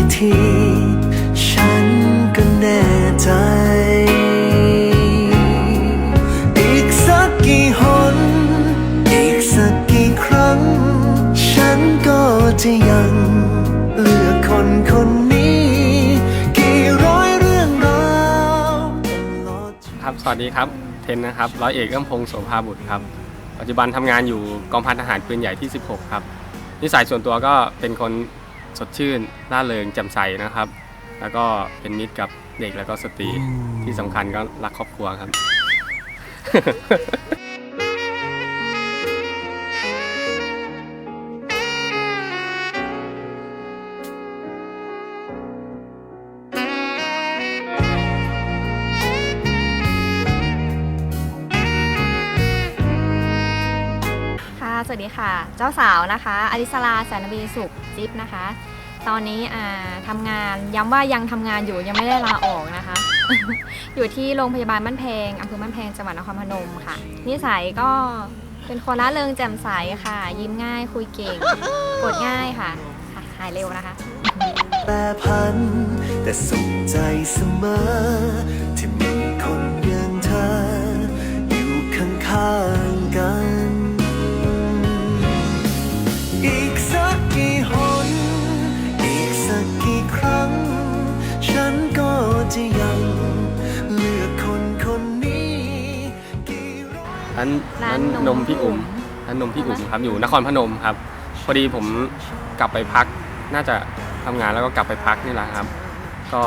กี่ที ฉันก็แน่ใจ อีกสักกี่หน อีกสักกี่ครั้ง ฉันก็จะยังเลือกคนคนนี้ กี่ร้อยเรื่องราวตลอด ครับ สวัสดีครับ เทนนะครับ ร้อยเอกเอื้อมพงศ์โสภาบุตรครับ ปัจจุบันทำงานอยู่กองพันทหารปืนใหญ่ที่ 16 ครับ นิสัยส่วนตัวก็เป็นคน สดชื่นร่าเริงแจ่มใสนะครับ แล้วก็เป็นมิตรกับเด็กแล้วก็สตรีที่สำคัญก็รักครอบครัวครับ ดีค่ะ เจ้าสาวนะคะอริสราแสนบีสุขจิ๊บนะคะ ตอนนี้ทำงานย้ำว่ายังทำงานอยู่ยังไม่ได้ลาออกนะคะ อยู่ที่โรงพยาบาลบ้านแพงอำเภอบ้านแพงจังหวัดนครพนมค่ะ นิสัยก็เป็นคนละเริงแจ่มใสค่ะ ยิ้มง่ายคุยเก่งกดง่ายค่ะค่ะหายเร็วนะคะแปรพันแต่สุขใจเสมอ ร้อยร้านร้าร้านนนนมมพี่อุ๋มร้านนมพี่อุ๋มครับอยู่นครพนมครับ พอดีผมกลับไปพัก น่าจะทำงานแล้วก็กลับไปพักนี่แหละครับ ก็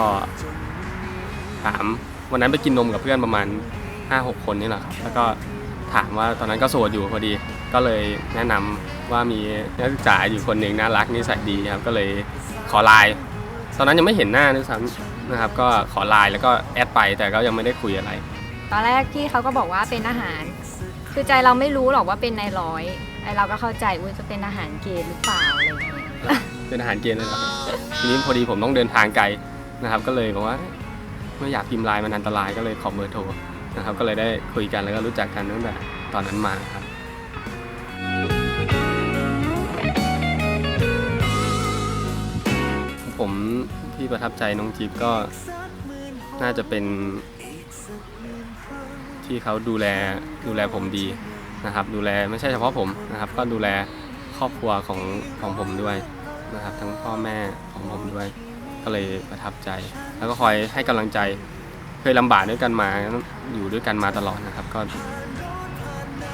ถามวันนั้นไปกินนมกับเพื่อนประมาณ5-6คนนี่แหละครับแล้วก็ถามว่าตอนนั้นก็โสดอยู่พอดี ก็เลยแนะนำว่ามีนักศึกษาอยู่คนหนึ่งน่ารักนิสัยดีครับ ก็เลยขอไลน์ตอนนั้นยังไม่เห็นหน้าด้วยซ้ำนะครับ ก็ขอไลน์แล้วก็แอดไปแต่ก็ยังไม่ได้คุยอะไร ตอนแรกพี่เขาก็บอกว่าเป็นอาหาร คือใจเราไม่รู้หรอกว่าเป็นนายร้อยไอเราก็เข้าใจว่าจะเป็นอาหารเกณฑ์หรือเปล่าอะไรอย่างเงี้ยเป็นอาหารเกณฑ์เลยเหรอทีนี้พอดีผมต้องเดินทางไกลนะครับ ก็เลยบอกว่าไม่อยากพิมพ์ไลน์มันอันตรายก็เลยขอเบอร์โทรนะครับก็เลยได้คุยกันแล้วก็รู้จักกันตั้งแต่ตอนนั้นมาครับ ผมที่ประทับใจน้องจิ๊บก็น่าจะเป็น ที่เขาดูแลดูแลผมดีนะครับ ดูแลไม่ใช่เฉพาะผมนะครับ ก็ดูแลครอบครัวของของผมด้วยนะครับ ทั้งพ่อแม่ของผมด้วย ก็เลยประทับใจ แล้วก็คอยให้กำลังใจเคยลำบากด้วยกันมาอยู่ด้วยกันมาตลอดนะครับ ก็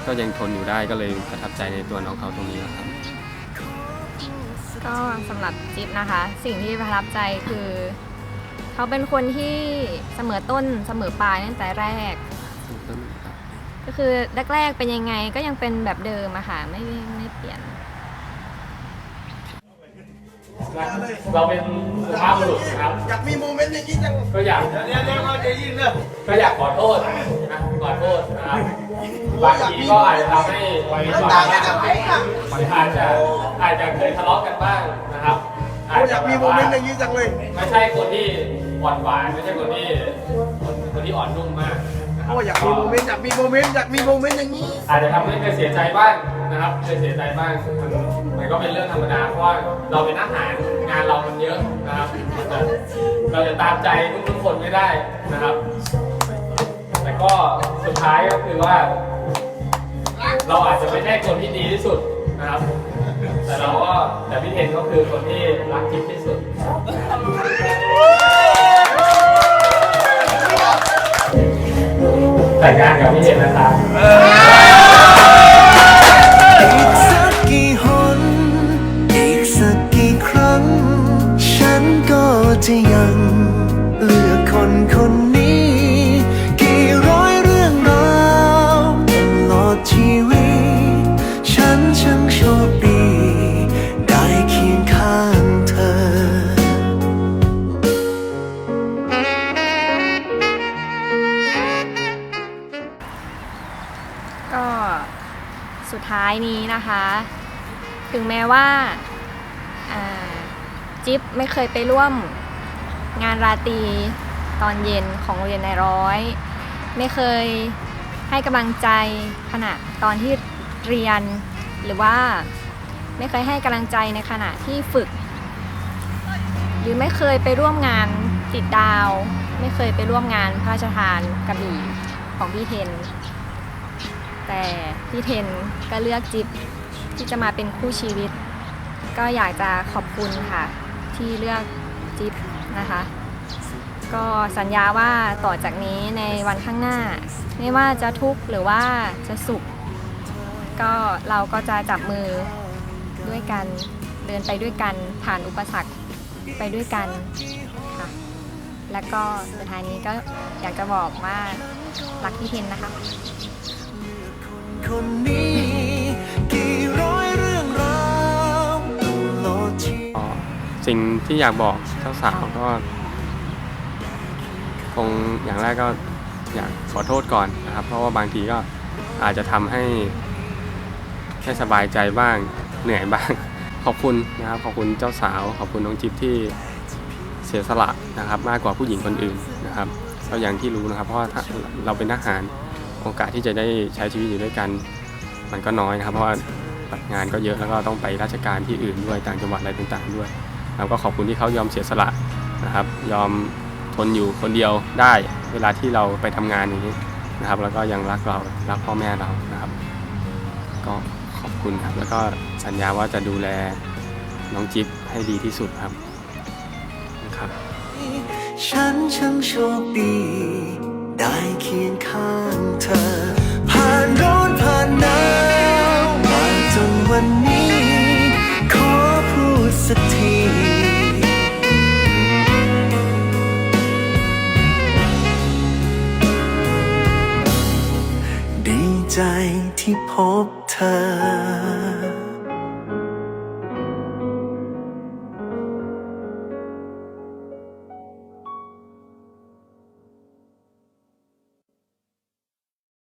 ก็ยังทนอยู่ได้ก็เลยประทับใจในตัวน้องเขาตรงนี้นะครับก็สำหรับจิ๊บนะคะ สิ่งที่ประทับใจคือ เขาเป็นคนที่เสมอต้นเสมอปลายตั้งแต่แรก ก็คือแรกๆเป็นยังไงก็ยังเป็นแบบเดิมอะค่ะไม่ไม่เปลี่ยน เราเป็นสุภาพบุรุษนะครับ อยากมีโมเมนต์อย่างนี้จังก็อยากเดี๋ยวเดี๋ยวเราจะยิ่งเนอะก็อยากขอโทษนะขอโทษนะครับบางทีก็อาจจะทำให้ผิดหวังต่างบ้างจากไหนอะอาจจะอาจจะเคยทะเลาะกันบ้างนะครับโอ้อยากมีโมเมนต์อย่างนี้จังเลย ไม่ใช่คนที่อ่อนหวานไม่ใช่คนที่คนคนที่อ่อนนุ่มมาก นะครัโอ้อยากมีโมเมนต์อยากมีโมเมนต์อยากมีโมเมนต์อย่างนี้อาจจะทำให้เคยเสียใจบ้างนะครับเคยเสียใจบ้างมันมันก็เป็นเรื่องธรรมดาเพราะว่าเราเป็นทหารงานเรามันเยอะนะครับเราจะตามใจทุกๆคนไม่ได้นะครับ แต่ก็สุดท้ายก็คือว่า เราอาจจะไม่ใช่คนที่ดีที่สุดนะครับ แต่เราก็แต่พี่เทนก็คือคนที่รักจิ๊บที่สุด แต่งงานกับพี่เทนนะครับอีกสักกี่หนอีกสักกี่ครั้ง ฉันก็จะยังเลือกคนคนนี้ กี่ร้อยเรื่องราวตลอดชีวิต ฉัน นี้นะคะ ถึงแม้ว่าจิ๊บไม่เคยไปร่วมงานราตรีตอนเย็นของโรงเรียนในร้อย ไม่เคยให้กำลังใจขณะตอนที่เรียน หรือว่าไม่เคยให้กำลังใจในขณะที่ฝึก หรือไม่เคยไปร่วมงานติดดาว ไม่เคยไปร่วมงานพระราชทานกระบี่ของพี่เทน แต่พี่เทนก็เลือกจิ๊บที่จะมาเป็นคู่ชีวิต ก็อยากจะขอบคุณค่ะ ที่เลือกจิ๊บนะคะ ก็สัญญาว่าต่อจากนี้ในวันข้างหน้า ไม่ว่าจะทุกข์หรือว่าจะสุข ก็เราก็จะจับมือด้วยกันเดินไปด้วยกันผ่านอุปสรรคไปด้วยกันค่ะ แล้วก็สุดท้ายนี้ก็อยากจะบอกว่ารักพี่เทนนะคะ คนนี้ กี่ร้อยเรื่องราวตลดชีวิตก็สิ่งที่อยากบอกเจ้าสาวก็ คงอย่างแรกก็อยากขอโทษก่อนนะครับ เพราะว่าบางทีก็อาจจะทำให้ให้สบายใจบ้างเหนื่อยบ้าง ขอบคุณนะครับ ขอบคุณเจ้าสาว ขอบคุณน้องจิ๊บที่เสียสละนะครับ มากกว่าผู้หญิงคนอื่นนะครับก็อย่างที่รู้นะครับ เพราะว่าถ้าเราเป็นทหาร โอกาสที่จะได้ใช้ชีวิตอยู่ด้วยกัน มันก็น้อยนะครับ เพราะว่างานก็เยอะแล้วก็ต้องไปราชการที่อื่นด้วยต่างจังหวัดอะไรต่างๆด้วยเราก็ขอบคุณที่เขายอมเสียสละนะครับ ยอมทนอยู่คนเดียวได้เวลาที่เราไปทำงานอย่างนี้นะครับ แล้วก็ยังรักเรารักพ่อแม่เรานะครับ ก็ขอบคุณครับ แล้วก็สัญญาว่าจะดูแลน้องจิ๊บให้ดีที่สุดครับครับฉันช่างโชคดี ได้เคียงข้างเธอ ผ่านร้อนผ่านหนาวมาจนวันนี้ ขอพูดสักทีดีใจที่พบเธอ